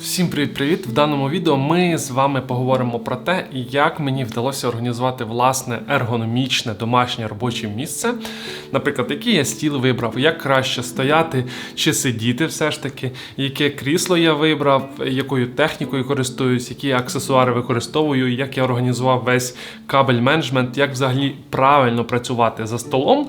Всім привіт-привіт! В даному відео ми з вами поговоримо про те, як мені вдалося організувати власне ергономічне домашнє робоче місце. Наприклад, який я стіл вибрав, як краще стояти чи сидіти, все ж таки, яке крісло я вибрав, якою технікою користуюсь, які аксесуари використовую, як я організував весь кабель менеджмент, як взагалі правильно працювати за столом.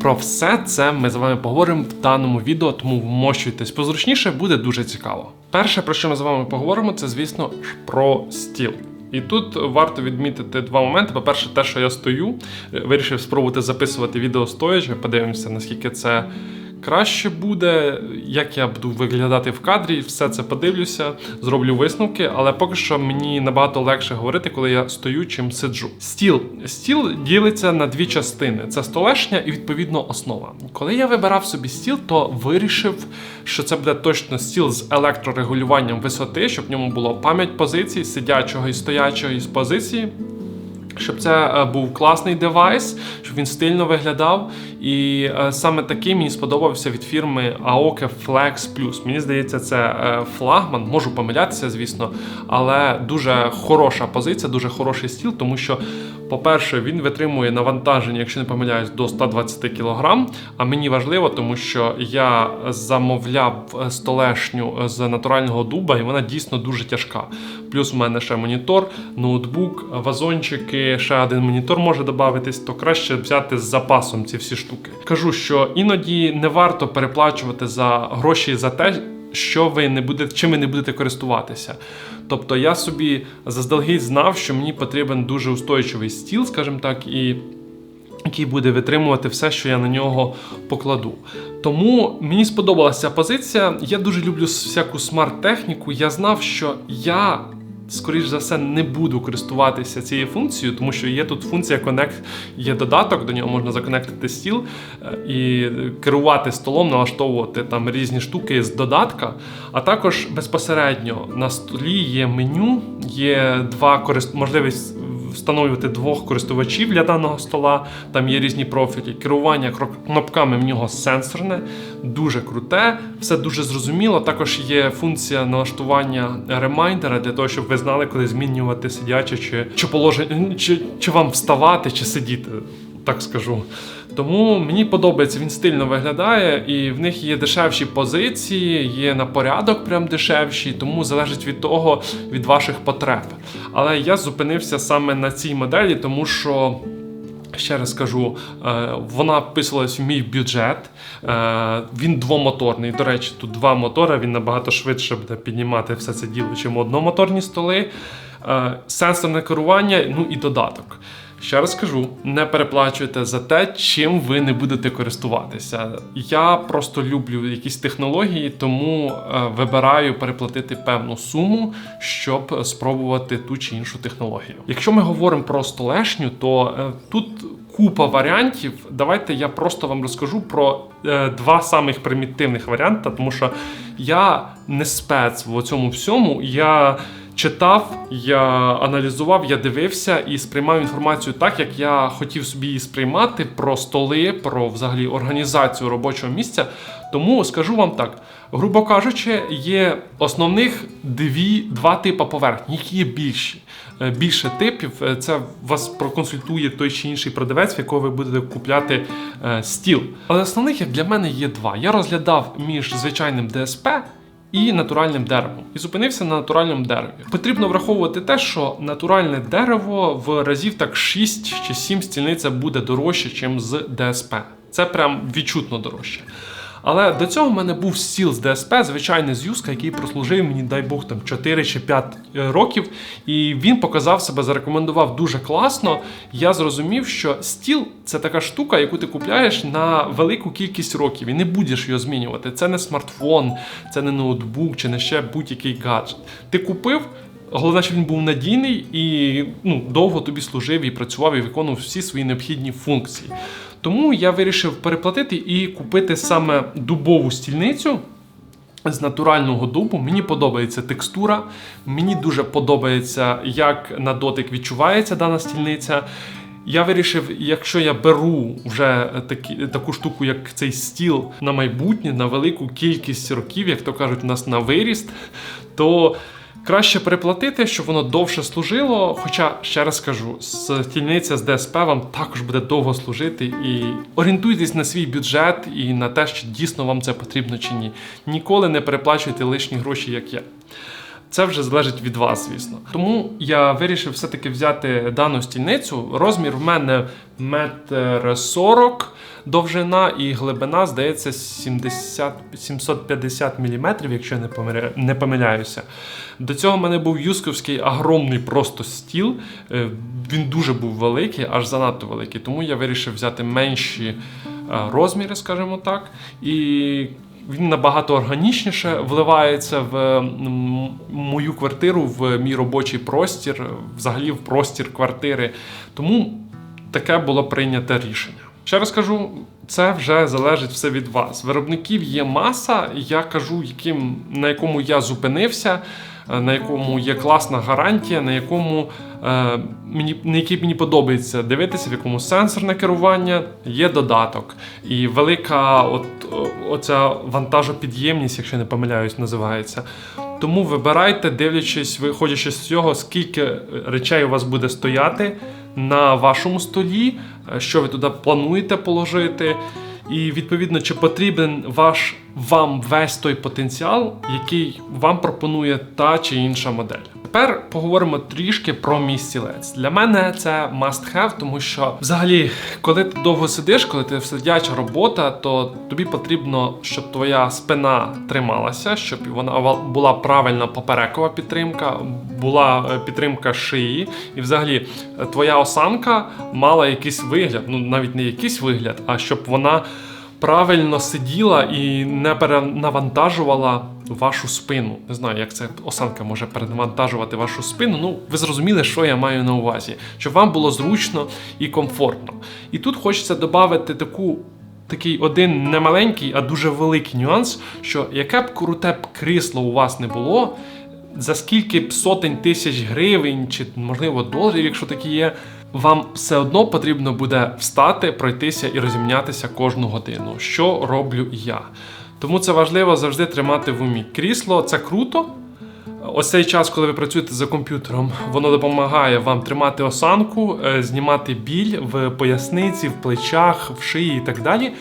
Про все це ми з вами поговоримо в даному відео, тому вмощуйтесь позручніше, буде дуже цікаво. Перше, про що ми з вами поговоримо, це, звісно, ж про стіл. І тут варто відмітити два моменти. По-перше, те, що я стою, е, вирішив спробувати записувати відео стоячи, подивимося, наскільки це краще буде, як я буду виглядати в кадрі, все це подивлюся, зроблю висновки, але поки що мені набагато легше говорити, коли я стою, чим сиджу. Стіл. Стіл ділиться на дві частини: це столешня і відповідно основа. Коли я вибирав собі стіл, то вирішив, що це буде точно стіл з електрорегулюванням висоти, щоб в ньому було пам'ять позицій, сидячого і стоячого із позиції. Щоб це е, був класний девайс, щоб він стильно виглядав. І е, саме такий мені сподобався від фірми Aoke Flex Plus. Мені здається, це е, флагман. Можу помилятися, звісно, але дуже хороша позиція, дуже хороший стіл, тому що, по-перше, він витримує навантаження, якщо не помиляюсь, до 120 кг. А мені важливо, тому що я замовляв е, столешню з натурального дуба, і вона дійсно дуже тяжка. Плюс у мене ще монітор, ноутбук, вазончики, ще один монітор може додатись, то краще взяти з запасом ці всі штуки. Кажу, що іноді не варто переплачувати за гроші за те, що ви не будете, чим ви не будете користуватися. Тобто я собі заздалегідь знав, що мені потрібен дуже устойчивий стіл, скажімо так, і який буде витримувати все, що я на нього покладу. Тому мені сподобалася позиція. Я дуже люблю всяку смарт-техніку. Я знав, що я. Скоріш за все, не буду користуватися цією функцією, тому що є тут функція Connect, є додаток, до нього можна законектити стіл е, і керувати столом, налаштовувати там різні штуки з додатка. А також безпосередньо на столі є меню, є два корист... можливість встановлювати двох користувачів для даного стола. Там є різні профілі. Керування кнопками в нього сенсорне, дуже круте, все дуже зрозуміло. Також є функція налаштування ремайдера для того, щоб ви знали, коли змінювати сидяче, чи чи положення, чи, чи вам вставати, чи сидіти. Так скажу. Тому мені подобається, він стильно виглядає, і в них є дешевші позиції, є на порядок прям дешевші, тому залежить від того, від ваших потреб. Але я зупинився саме на цій моделі, тому що. Ще раз скажу, е, вона вписувалась в мій бюджет. Е, він двомоторний. До речі, тут два мотори, він набагато швидше буде піднімати все це діло, чим одномоторні столи, е, сенсорне керування, ну і додаток. Ще раз кажу, не переплачуйте за те, чим ви не будете користуватися. Я просто люблю якісь технології, тому е, вибираю переплатити певну суму, щоб спробувати ту чи іншу технологію. Якщо ми говоримо про столешню, то е, тут купа варіантів. Давайте я просто вам розкажу про е, два самих примітивних варіанти, тому що я не спец в цьому всьому. Я читав, я аналізував, я дивився і сприймав інформацію так, як я хотів собі її сприймати про столи, про взагалі організацію робочого місця. Тому скажу вам так: грубо кажучи, є основних дві, два типи поверхні, які є більші. Е, більше типів е, це вас проконсультує той чи інший продавець, в якого ви будете купляти е, стіл. Але основних як для мене є два. Я розглядав між звичайним ДСП і натуральним деревом. І зупинився на натуральному дереві. Потрібно враховувати те, що натуральне дерево в разів так 6 чи 7 стільниця буде дорожче, ніж з ДСП. Це прям відчутно дорожче. Але до цього в мене був стіл з ДСП, звичайний з Юска, який прослужив мені, дай Бог, там 4 чи 5 е, років. І він показав себе, зарекомендував дуже класно. Я зрозумів, що стіл це така штука, яку ти купляєш на велику кількість років і не будеш його змінювати. Це не смартфон, це не ноутбук чи не ще будь-який гаджет. Ти купив. Головне, щоб він був надійний і ну, довго тобі служив і працював і виконував всі свої необхідні функції. Тому я вирішив переплатити і купити саме дубову стільницю. З натурального дубу мені подобається текстура, мені дуже подобається, як на дотик відчувається дана стільниця. Я вирішив, якщо я беру вже такі, таку штуку, як цей стіл на майбутнє, на велику кількість років, як то кажуть, у нас на виріст, то краще переплатити, щоб воно довше служило. Хоча, ще раз кажу, стільниця з ДСП вам також буде довго служити. І орієнтуйтесь на свій бюджет і на те, що дійсно вам це потрібно чи ні. Ніколи не переплачуйте лишні гроші, як я. Це вже залежить від вас, звісно. Тому я вирішив все-таки взяти дану стільницю. Розмір в мене метр сорок довжина і глибина, здається, 70, 750 мм, якщо не, помиляю, не помиляюся. До цього в мене був юсковський огромний просто стіл. Е, Він дуже був великий, аж занадто великий. Тому я вирішив взяти менші е, розміри, скажімо так. І він набагато органічніше вливається в мою квартиру, в мій робочий простір, взагалі в простір квартири. Тому таке було прийнято рішення. Ще раз кажу, це вже залежить все від вас. Виробників є маса, я кажу, яким, на якому я зупинився, на якому є класна гарантія, на якому е, мені на який мені подобається дивитися, в якому сенсорне керування є додаток. І велика от, оця вантажопідємність, якщо не помиляюсь, називається. Тому вибирайте, дивлячись, виходячи з цього, скільки е, речей у вас буде стояти на вашому столі, е, що ви туди плануєте положити. І відповідно, чи потрібен ваш вам весь той потенціал, який вам пропонує та чи інша модель. Тепер поговоримо трішки про мій стілець. Для мене це must have, тому що взагалі, коли ти довго сидиш, коли ти сидяча робота, то тобі потрібно, щоб твоя спина трималася, щоб вона була правильна поперекова підтримка, була е, підтримка шиї, і взагалі е, твоя осанка мала якийсь вигляд, ну навіть не якийсь вигляд, а щоб вона правильно сиділа і не перенавантажувала вашу спину. Не знаю, як це осанка може перенавантажувати вашу спину. Ну, ви зрозуміли, що я маю на увазі, щоб вам було зручно і комфортно. І тут хочеться додати таку. Такий один не маленький, а дуже великий нюанс, що яке б круте б крісло у вас не було, за скільки б сотень тисяч гривень чи, можливо, доларів, якщо такі є, вам все одно потрібно буде встати, пройтися і розімнятися кожну годину, що роблю я. Тому це важливо завжди тримати в умі. Крісло це круто. Ось цей час, коли ви працюєте за комп'ютером, воно допомагає вам тримати осанку, е, знімати біль в поясниці, в плечах, в шиї і так далі.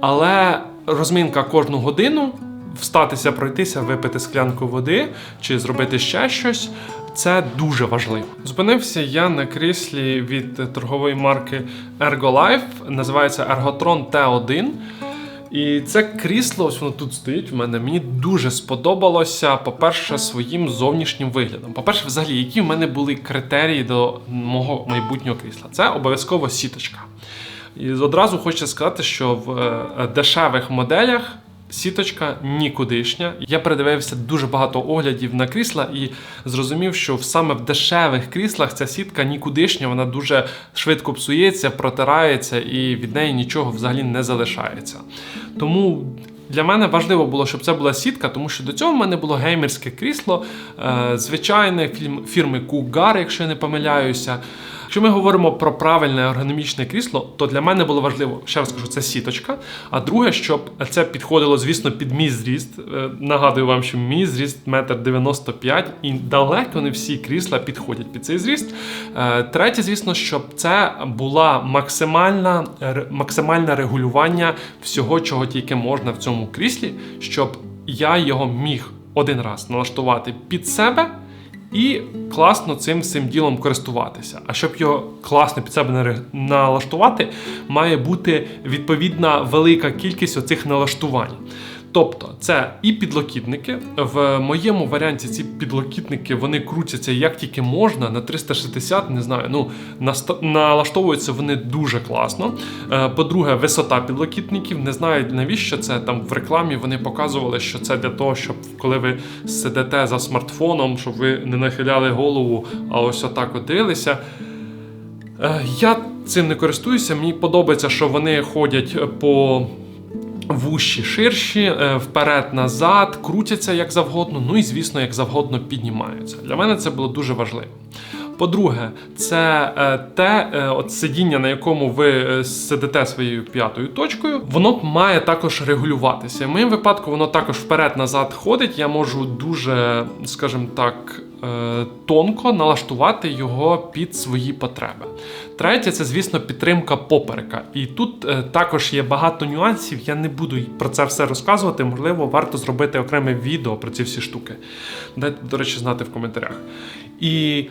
Але розминка кожну годину, встатися, пройтися, випити склянку води чи зробити ще щось. Це дуже важливо. Зупинився я на кріслі від торгової марки Ergolife, називається Ergotron T1. І це крісло, ось воно тут стоїть в мене. Мені дуже сподобалося, по-перше, своїм зовнішнім виглядом. По-перше, взагалі, які в мене були критерії до мого майбутнього крісла? Це обов'язково сіточка. І одразу хочу сказати, що в е, дешевих моделях сіточка нікудишня. Я передивився дуже багато оглядів на крісла і зрозумів, що саме в дешевих кріслах ця сітка нікудишня, вона дуже швидко псується, протирається і від неї нічого взагалі не залишається. Тому. Для мене важливо було, щоб це була сітка, тому що до цього в мене було геймерське крісло, е, звичайне фірми Cougar, якщо я не помиляюся. Якщо ми говоримо про правильне ергономічне крісло, то для мене було важливо, ще раз кажу, це сіточка. А друге, щоб це підходило, звісно, під мій зріст. Е, Нагадую вам, що мій зріст 1,95 м, і далеко не всі крісла підходять під цей зріст. Е, Третє, звісно, щоб це була максимальна, максимальне регулювання всього, чого тільки можна в цьому кріслі, щоб я його міг один раз налаштувати під себе. І класно цим всім ділом користуватися. А щоб його класно під себе налаштувати, має бути відповідна велика кількість оцих налаштувань. Тобто, це і підлокітники. В моєму варіанті ці підлокітники вони крутяться як тільки можна на 360, не знаю. Ну налаштовуються вони дуже класно. Е, По-друге, висота підлокітників. Не знаю навіщо це там в рекламі. Вони показували, що це для того, щоб коли ви сидите за смартфоном, щоб ви не нахиляли голову, а ось отак от дивилися. Е, Я цим не користуюся. Мені подобається, що вони ходять по вущі ширші, е, вперед-назад, крутяться як завгодно, ну і звісно, як завгодно піднімаються. Для мене це було дуже важливо. По-друге, це е, те е, от сидіння, на якому ви сидите своєю п'ятою точкою, воно має також регулюватися. В моєму випадку воно також вперед-назад ходить. Я можу дуже, скажімо так, тонко налаштувати його під свої потреби. Третє, це, звісно, підтримка поперека. І тут е, також є багато нюансів. Я не буду про це все розказувати. Можливо, варто зробити окреме відео про ці всі штуки. Дайте, до речі, знати в коментарях. І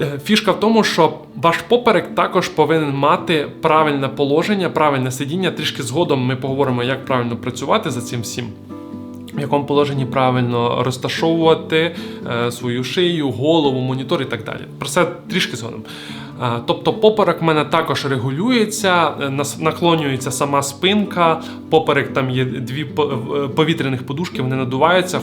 е, фішка в тому, що ваш поперек також повинен мати правильне положення, правильне сидіння. Трішки згодом ми поговоримо, як правильно працювати за цим всім. В якому положенні правильно розташовувати е, свою шию, голову, монітор і так далі. Про це трішки згодом. Е, Тобто поперек мене також регулюється, е, наклонюється сама спинка, поперек там є дві е, повітряних подушки, вони надуваються,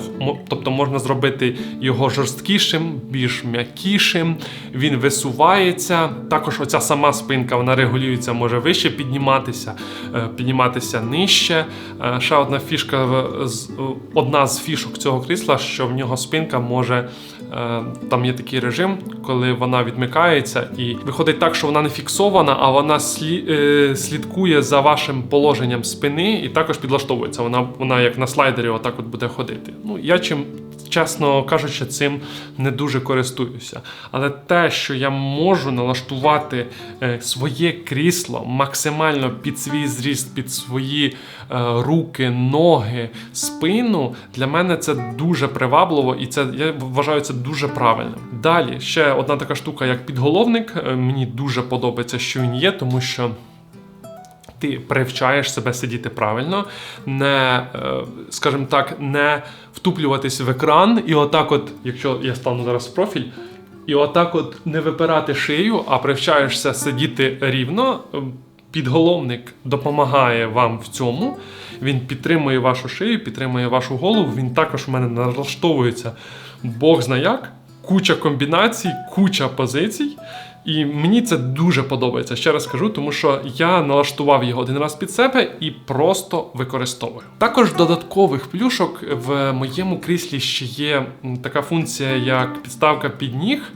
тобто можна зробити його жорсткішим, більш м'якішим, він висувається. Також оця сама спинка вона регулюється, може вище підніматися, підніматися нижче. Ще одна фішка, одна з фішок цього крісла, що в нього спинка може. Там є такий режим, коли вона відмикається, і виходить так, що вона не фіксована, а вона слі, е, слідкує за вашим положенням спини і також підлаштовується. Вона, вона як на слайдері, отак от буде ходити. Ну я чим. Чесно кажучи, цим не дуже користуюся. Але те, що я можу налаштувати е, своє крісло максимально під свій зріст, під свої е, руки, ноги, спину, для мене це дуже привабливо і це я вважаю це дуже правильним. Далі ще одна така штука, як підголовник. Е, Мені дуже подобається, що він є, тому що ти привчаєш себе сидіти правильно, не, е, скажімо так, не втуплюватись в екран, і отак, от, якщо я стану зараз в профіль, і отак от не випирати шию, а привчаєшся сидіти рівно. Е, Підголовник допомагає вам в цьому. Він підтримує вашу шию, підтримує вашу голову. Він також у мене налаштовується Бог зна як, куча комбінацій, куча позицій. І мені це дуже подобається. Ще раз кажу, тому що я налаштував його один раз під себе і просто використовую. Також додаткових плюшок в моєму кріслі ще є така функція, як підставка під ніг.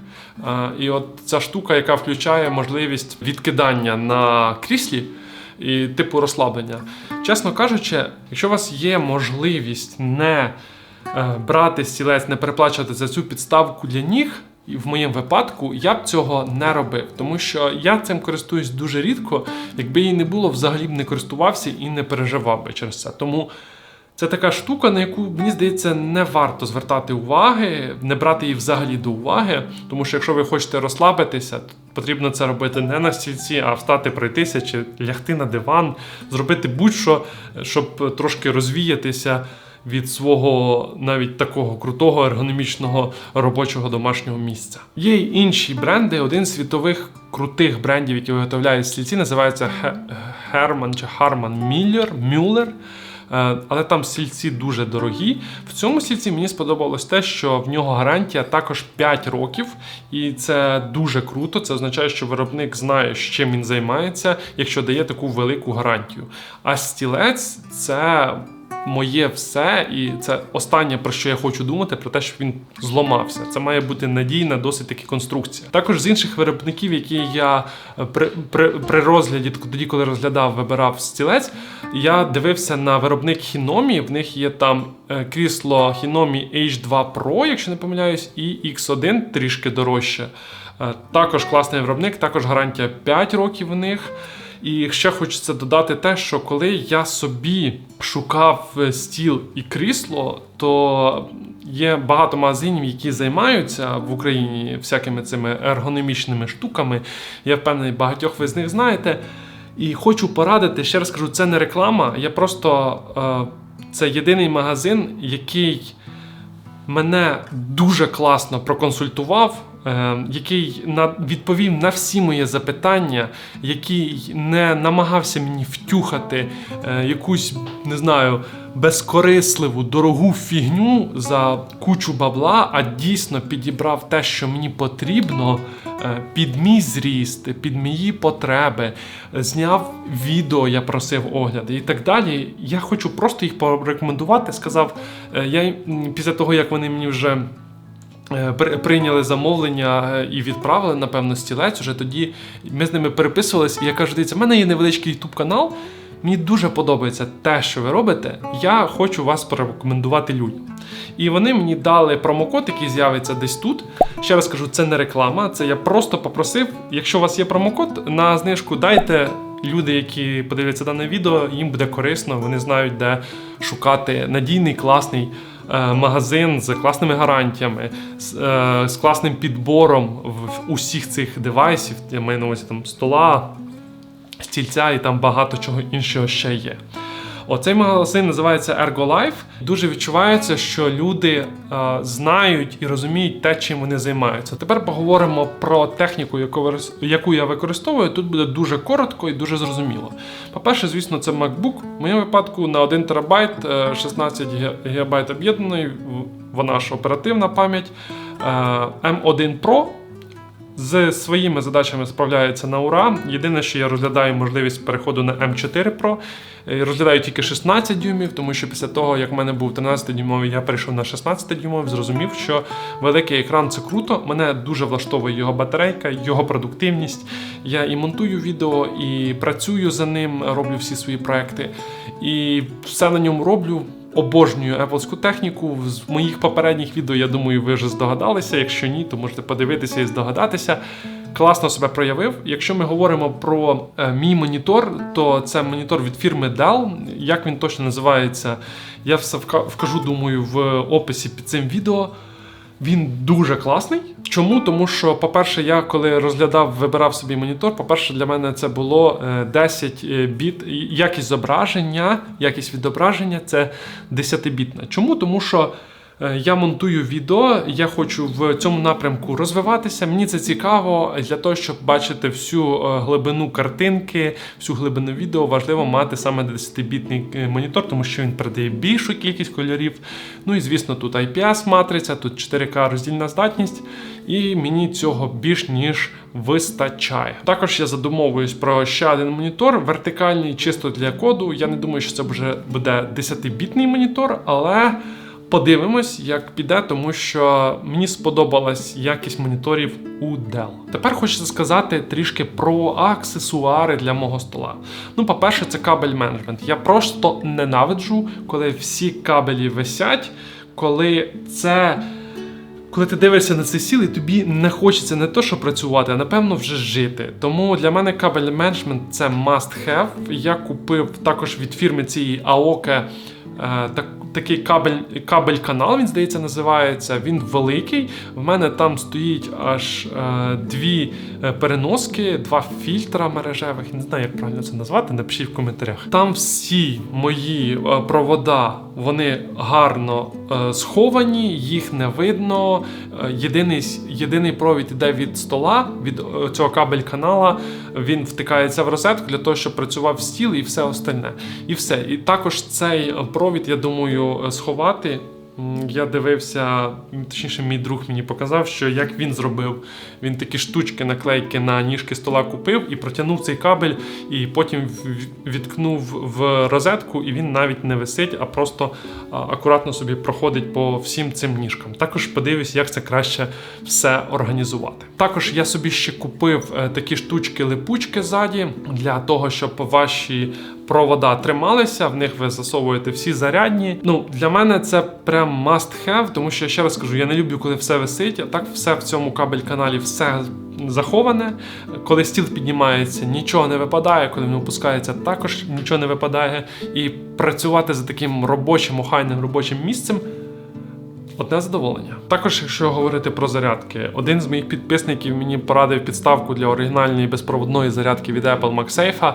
І от ця штука, яка включає можливість відкидання на кріслі і типу розслаблення. Чесно кажучи, якщо у вас є можливість не е, брати стілець, не переплачувати за цю підставку для ніг. І в моєму випадку я б цього не робив, тому що я цим користуюсь дуже рідко. Якби її не було, взагалі б не користувався і не переживав би через це. Тому це така штука, на яку мені здається, не варто звертати уваги, не брати її взагалі до уваги. Тому що якщо ви хочете розслабитися, то потрібно це робити не на стільці, а встати, пройтися чи лягти на диван, зробити будь-що, щоб трошки розвіятися від свого навіть такого крутого ергономічного робочого домашнього місця. Є й інші бренди. Один з світових крутих брендів, які виготовляють стільці, називається Herman чи Harman Miller, Müller. Але там стільці дуже дорогі. В цьому стільці мені сподобалось те, що в нього гарантія також 5 років, і це дуже круто. Це означає, що виробник знає, з чим він займається, якщо дає таку велику гарантію. А стілець це моє все, і це останнє про що я хочу думати, про те, що він зламався. Це має бути надійна, досить таки конструкція. Також з інших виробників, які я е, при, при, при розгляді, тоді, коли розглядав, вибирав стілець, я дивився на виробник Hinomi. В них є там е, крісло Hinomi H2 Pro, якщо не помиляюсь, і X1 трішки дорожче. Е, Також класний виробник, також гарантія 5 років у них. І ще хочеться додати те, що коли я собі шукав е, стіл і крісло, то є багато магазинів, які займаються в Україні всякими цими ергономічними штуками. Я впевнений, багатьох ви з них знаєте. І хочу порадити, ще раз кажу, це не реклама. Я просто е, це єдиний магазин, який мене дуже класно проконсультував, який на, відповів на всі мої запитання, який не намагався мені втюхати е, якусь, не знаю, безкорисливу, дорогу фігню за кучу бабла, а дійсно підібрав те, що мені потрібно. е, Під мій зріст, під мої потреби, зняв відео, я просив огляди і так далі. Я хочу просто їх порекомендувати. Сказав, е, я після того, як вони мені вже е, прийняли замовлення е, і відправили, напевно, стілець. Уже тоді ми з ними переписувалися, і я кажу, дивіться, в мене є невеличкий YouTube канал. Мені дуже подобається те, що ви робите. Я хочу вас порекомендувати людям. І вони мені дали промокод, який з'явиться десь тут. Ще раз кажу, це не реклама, це я просто попросив. Якщо у вас є промокод на знижку, дайте люди, які подивляться дане відео, їм буде корисно. Вони знають, де шукати надійний, класний е, магазин з класними гарантіями, з, е, класним підбором в усіх цих девайсів. Я маю на увазі там стола, стільця і там багато чого іншого ще є. Оцей магазин називається Ergo Life. Дуже відчувається, що люди е, знають і розуміють те, чим вони займаються. Тепер поговоримо про техніку, яку, яку я використовую. Тут буде дуже коротко і дуже зрозуміло. По-перше, звісно, це MacBook. В моєму випадку на 1 терабайт, е, 16 ГБ об'єднаної, вона ж оперативна пам'ять. Е, M1 Pro з своїми задачами справляється на ура. Єдине, що я розглядаю можливість переходу на M4 Pro. Е, Розглядаю тільки 16 дюймів, тому що після того, як в мене був 13 дюймовий, я перейшов на 16 дюймовий, зрозумів, що великий екран це круто. Мене дуже влаштовує його батарейка, його продуктивність. Я і монтую відео, і працюю за ним, роблю всі свої проекти. І все на ньому роблю. Обожнюю Apple техніку. З моїх попередніх відео, я думаю, ви вже здогадалися. Якщо ні, то можете подивитися і здогадатися. Класно себе проявив. Якщо ми говоримо про е, мій монітор, то це монітор від фірми Dell. Як він точно називається, я все вка- вкажу, думаю, в описі під цим відео. Він дуже класний. Чому? Тому що, по-перше, я коли розглядав, вибирав собі монітор, по-перше, для мене це було е, 10 біт. Якість зображення, якість відображення це 10-бітна. Чому? Тому що е, я монтую відео, я хочу в цьому напрямку розвиватися. Мені це цікаво для того, щоб бачити всю е, глибину картинки, всю глибину відео. Важливо мати саме 10-бітний е, монітор, тому що він передає більшу кількість кольорів. Ну і звісно, тут IPS матриця, тут 4К роздільна здатність, і мені цього більш ніж вистачає. Також я задумовуюсь про ще один монітор, вертикальний, чисто для коду. Я не думаю, що це вже буде 10-бітний монітор, але. Подивимось, як піде, тому що мені сподобалась якість моніторів у Dell. Тепер хочеться сказати трішки про аксесуари для мого стола. Ну, по-перше, це кабель менеджмент. Я просто ненавиджу, коли всі кабелі висять, коли це. Коли ти дивишся на цей стіл, і тобі не хочеться не то, що працювати, а напевно вже жити. Тому для мене кабель менеджмент це must have. Я купив також від фірми цієї AOKE так, такий кабель, кабель канал, він здається, називається. Він великий. В мене там стоїть аж е, дві е, переноски, два фільтра мережевих. Не знаю, як правильно це назвати. Напишіть в коментарях. Там всі мої е, провода вони гарно е, сховані, їх не видно. Е, єдиний, єдиний провід іде від стола, від е, цього кабель канала. Він втикається в розетку для того, щоб працював стіл і все остальне. І все. І також цей провід, я думаю, сховати. Я дивився, точніше, мій друг мені показав, що як він зробив. Він такі штучки, наклейки на ніжки стола купив і протягнув цей кабель, і потім відкнув в розетку, і він навіть не висить, а просто акуратно собі проходить по всім цим ніжкам. Також подивлюсь, як це краще все організувати. Також я собі ще купив е, такі штучки-липучки ззаді для того, щоб ваші провода трималися, в них ви засовуєте всі зарядні. Ну, для мене це прям must have, тому що я ще раз кажу, я не люблю, коли все висить, а так все в цьому кабель-каналі все заховане. Коли стіл піднімається, нічого не випадає, коли він опускається, також нічого не випадає. І працювати за таким робочим, охайним робочим місцем. Одне задоволення. Також, якщо говорити про зарядки, один з моїх підписників мені порадив підставку для оригінальної безпроводної зарядки від Apple MagSafe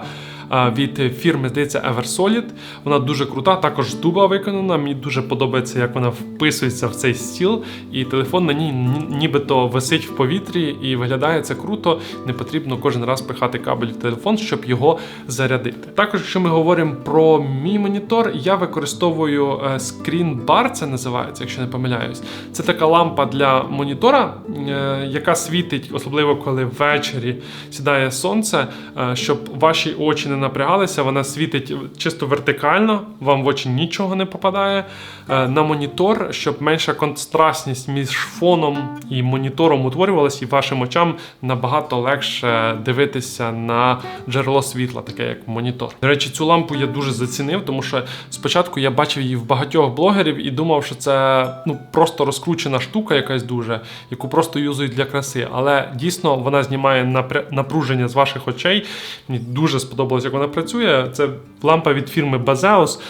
від фірми, здається, Eversolid. Вона дуже крута, також дуба виконана. Мені дуже подобається, як вона вписується в цей стіл, і телефон на ній нібито висить в повітрі і виглядає це круто. Не потрібно кожен раз пихати кабель в телефон, щоб його зарядити. Також, якщо ми говоримо про мій монітор, я використовую е, Screen Bar, це називається, якщо не помиляюсь. Це така лампа для монітора, е, яка світить, особливо коли ввечері сідає сонце, е, щоб ваші очі не не напрягалися, вона світить чисто вертикально, вам в очі нічого не попадає. Е, На монітор, щоб менша контрастність між фоном і монітором утворювалась, і вашим очам набагато легше дивитися на джерело світла, таке як монітор. До речі, цю лампу я дуже зацінив, тому що спочатку я бачив її в багатьох блогерів і думав, що це ну просто розкручена штука, якась дуже, яку просто юзують для краси. Але дійсно вона знімає напруження з ваших очей. Мені дуже сподобалось, як вона працює. Це лампа від фірми Bazeus.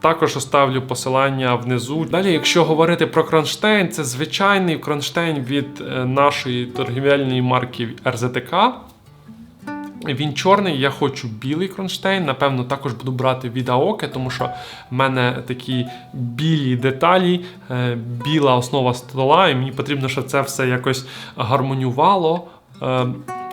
Також оставлю посилання внизу. Далі, якщо говорити про кронштейн, це звичайний кронштейн від е, нашої торгівельної марки РЗТК. Він чорний, я хочу білий кронштейн. Напевно, також буду брати від Аоки, тому що в мене такі білі деталі, е, біла основа стола, і мені потрібно, щоб це все якось гармонювало.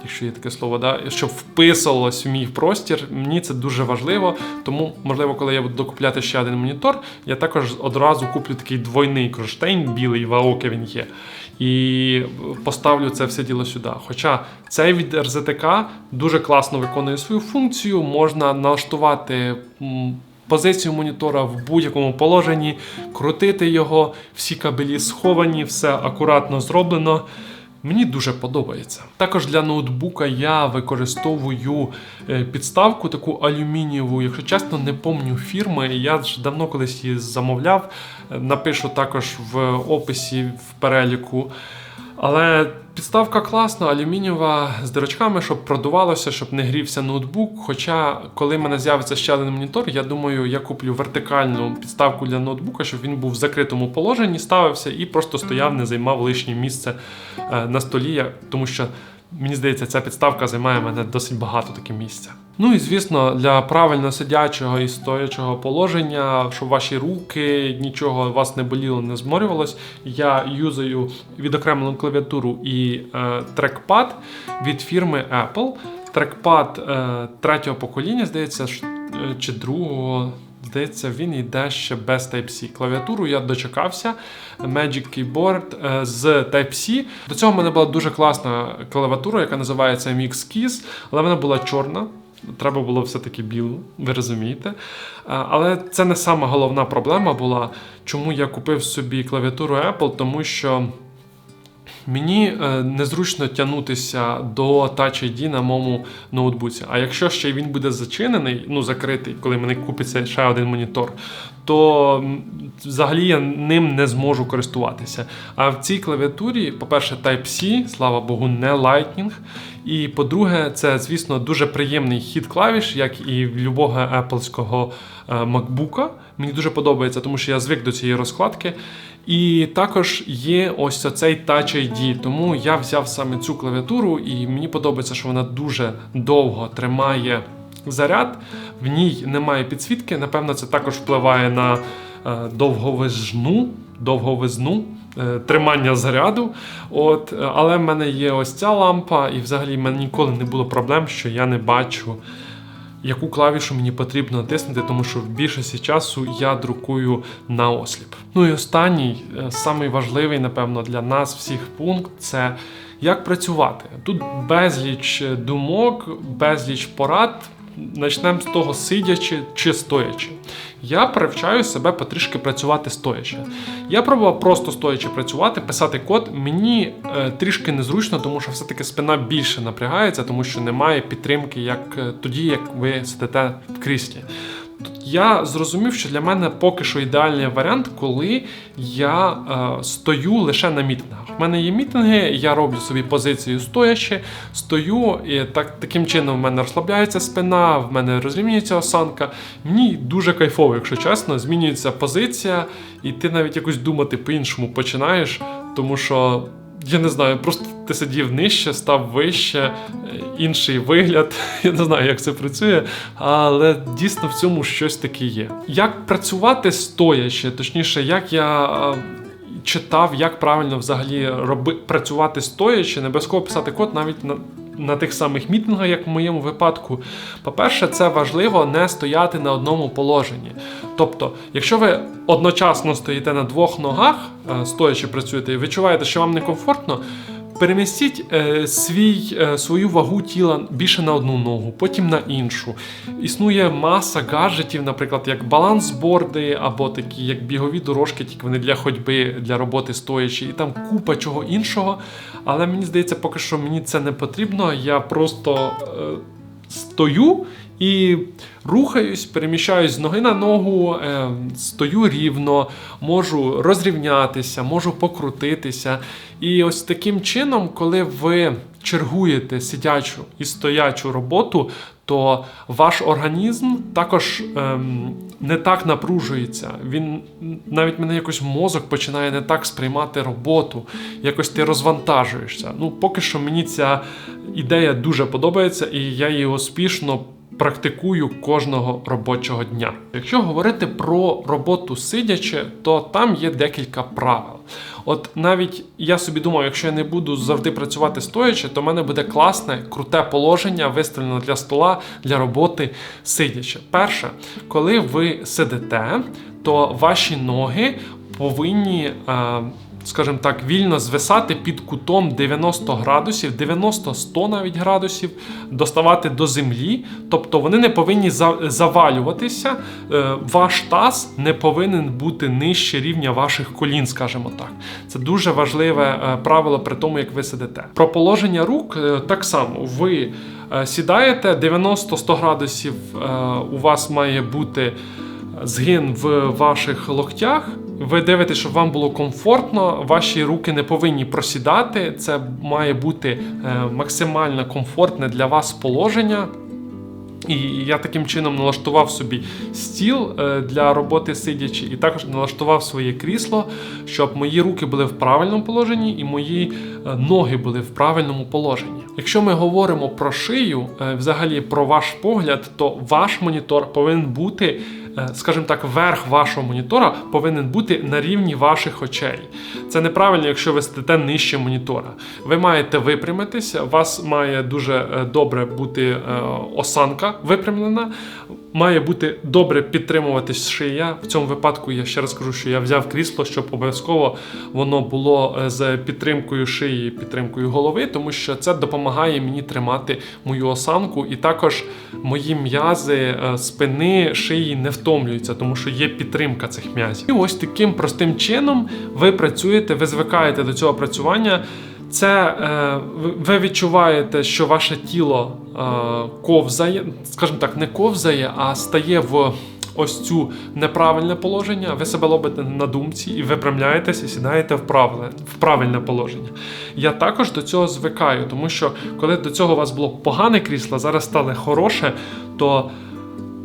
Якщо є таке слово, да, щоб вписувалось в мій простір, мені це дуже важливо. Тому, можливо, коли я буду докупляти ще один монітор, я також одразу куплю такий двойний кронштейн, білий в Аоки він є. І поставлю це все діло сюди. Хоча цей від РЗТК дуже класно виконує свою функцію, можна налаштувати. Позицію монітора в будь-якому положенні, крутити його, всі кабелі сховані, все акуратно зроблено. Мені дуже подобається. Також для ноутбука я використовую е, підставку таку алюмінієву. Якщо чесно, не помню фірми. Я ж давно колись її замовляв. Е, Напишу також в описі в переліку. Але підставка класна, алюмінієва з дирочками, щоб продувалося, щоб не грівся ноутбук. Хоча, коли в мене з'явиться ще один монітор, я думаю, я куплю вертикальну підставку для ноутбука, щоб він був в закритому положенні, ставився і просто стояв, не займав лишнє місце е, на столі, тому що. Мені здається, ця підставка займає мене досить багато таке місця. Ну і звісно, для правильно сидячого і стоячого положення, щоб ваші руки нічого вас не боліло, не зморювалось. Я юзаю відокремлену клавіатуру і е, трекпад від фірми Apple. Трекпад е, третього покоління, здається, е, чи другого. Здається, він йде ще без Type-C. Клавіатуру я дочекався. Magic Keyboard е, з Type-C. До цього в мене була дуже класна клавіатура, яка називається Mix Keys, але вона була чорна. Треба було все-таки білу, ви розумієте. Е, Але це не сама головна проблема була, чому я купив собі клавіатуру Apple, тому що. Мені е, незручно тягнутися до Touch ID на моєму ноутбуці. А якщо ще він буде зачинений, ну закритий, коли мене купиться ще один монітор, то взагалі я ним не зможу користуватися. А в цій клавіатурі, по-перше, Type-C, слава Богу, не Lightning. І по-друге, це, звісно, дуже приємний хід клавіш, як і в любого Apple MacBook. Мені дуже подобається, тому що я звик до цієї розкладки. І також є ось оцей Touch ID, тому я взяв саме цю клавіатуру, і мені подобається, що вона дуже довго тримає заряд. В ній немає підсвітки. Напевно, це також впливає на е, довговизну, довговизну. е, Тримання заряду, от, е, але в мене є ось ця лампа, і взагалі в мене ніколи не було проблем, що я не бачу яку клавішу мені потрібно натиснути, тому що в більшості часу я друкую на осліп. Ну і останній, е, самий важливий, напевно, для нас всіх пункт це як працювати. Тут безліч е, думок, безліч порад. Почнемо з того, сидячи чи стоячи. Я привчаю себе потрішки працювати стоячи. Я пробував просто стоячи працювати, писати код. Мені е, трішки незручно, тому що все-таки спина більше напрягається, тому що немає підтримки, як е, тоді, як ви сидите в кріслі. Я зрозумів, що для мене поки що ідеальний варіант, коли я е, стою лише на мітингах. У мене є мітинги, я роблю собі позицію стоячи, стою, і так, таким чином в мене розслабляється спина, в мене розрівнюється осанка. Мені дуже кайфово, якщо чесно, змінюється позиція, і ти навіть якось думати по-іншому починаєш, тому що. Я не знаю, просто ти сидів нижче, став вище, е, інший вигляд. Я не знаю, як це працює, але дійсно в цьому щось таке є. Як працювати стоячи, точніше, як я читав, як правильно взагалі роби, працювати стоячи, не обов'язково писати код навіть на. На тих самих мітингах, як в моєму випадку, по-перше, це важливо не стояти на одному положенні. Тобто, якщо ви одночасно стоїте на двох ногах, е, стоячи працюєте, і відчуваєте, що вам некомфортно, Перемістіть е, свій, е, свою вагу тіла більше на одну ногу, потім на іншу. Існує маса гаджетів, наприклад, як балансборди або такі як бігові дорожки, тільки вони для ходьби, для роботи стоячи, і там купа чого іншого. Але мені здається, поки що мені це не потрібно. Я просто е, стою і рухаюсь, переміщаюсь з ноги на ногу, е, стою рівно, можу розрівнятися, можу покрутитися. І ось таким чином, коли ви чергуєте сидячу і стоячу роботу, то ваш організм також ем, не так напружується. Він навіть мене якось мозок починає не так сприймати роботу, якось ти розвантажуєшся. Ну, поки що мені ця ідея дуже подобається, і я її успішно практикую кожного робочого дня. Якщо говорити про роботу сидячи, то там є декілька правил. От навіть я собі думав, якщо я не буду завжди працювати стоячи, то в мене буде класне, круте положення, виставлено для стола для роботи сидячи. Перше, коли ви сидите, то ваші ноги повинні. Е, скажімо так, вільно звисати під кутом 90 градусів, 90-100 навіть градусів, доставати до землі. Тобто вони не повинні завалюватися. Е, Ваш таз не повинен бути нижче рівня ваших колін, скажімо так. Це дуже важливе е, правило при тому, як ви сидите. Про положення рук е, так само. Ви сідаєте 90-100 градусів, у вас має бути згин в ваших локтях. Ви дивитесь, щоб вам було комфортно, ваші руки не повинні просідати. Це має бути е, максимально комфортне для вас положення. І я таким чином налаштував собі стіл е, для роботи сидячи, і також налаштував своє крісло, щоб мої руки були в правильному положенні і мої е, ноги були в правильному положенні. Якщо ми говоримо про шию, е, взагалі про ваш погляд, то ваш монітор повинен бути, е, скажімо так, верх вашого монітора повинен бути на рівні ваших очей. Це неправильно, якщо ви сидите нижче монітора. Ви маєте випрямитися, у вас має дуже е, добре бути е, осанка випрямлена, має бути добре підтримуватись шия. В цьому випадку я ще раз кажу, що я взяв крісло, щоб обов'язково воно було е, з підтримкою шиї, підтримкою голови, тому що це допомагає мені тримати мою осанку, і також мої м'язи е, спини, шиї не втомлюються, тому що є підтримка цих м'язів. І ось таким простим чином ви працюєте, ви звикаєте до цього працювання. Це е, ви відчуваєте, що ваше тіло е, ковзає, скажімо так, не ковзає, а стає в ось цю неправильне положення. Ви себе лобите на думці і випрямляєтесь і сідаєте в правильне, в правильне положення. Я також до цього звикаю, тому що коли до цього у вас було погане крісло, зараз стало хороше, то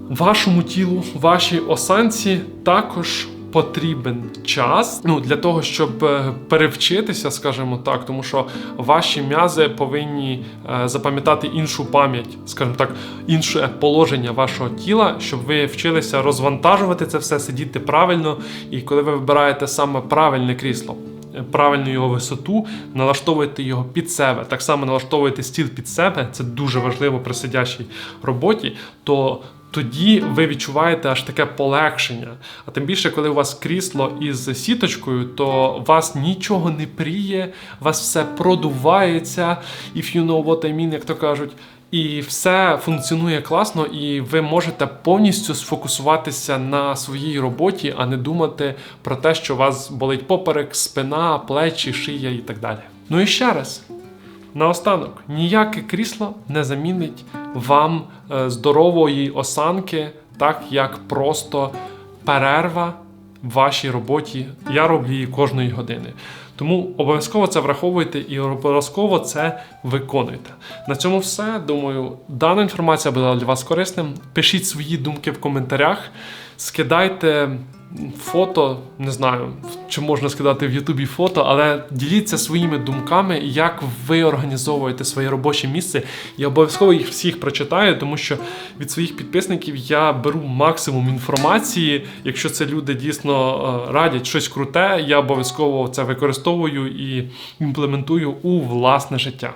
вашому тілу, вашій осанці також потрібен час ну, для того, щоб е, перевчитися, скажімо так, тому що ваші м'язи повинні е, запам'ятати іншу пам'ять, скажімо так, інше положення вашого тіла, щоб ви вчилися розвантажувати це все, сидіти правильно, і коли ви вибираєте саме правильне крісло. е, Правильну його висоту, налаштовуєте його під себе, так само налаштовуєте стіл під себе, це дуже важливо при сидячій роботі, то тоді ви відчуваєте аж таке полегшення. А тим більше, коли у вас крісло із сіточкою, то вас нічого не пріє, вас все продувається, if you know what I mean, як то кажуть. І все функціонує класно, і ви можете повністю сфокусуватися на своїй роботі, а не думати про те, що у вас болить поперек, спина, плечі, шия і так далі. Ну і ще раз, Наостанок, ніяке крісло не замінить вам е, здорової осанки, так як просто перерва в вашій роботі. Я роблю її кожної години. Тому обов'язково це враховуйте і обов'язково це виконуйте. На цьому все. Думаю, дана інформація була для вас корисним. Пишіть свої думки в коментарях, скидайте фото, не знаю, чи можна скидати в Ютубі фото, але діліться своїми думками, як ви організовуєте своє робоче місце. Я обов'язково їх всіх прочитаю, тому що від своїх підписників я беру максимум інформації. Якщо це люди дійсно е, радять щось круте, я обов'язково це використовую і імплементую у власне життя.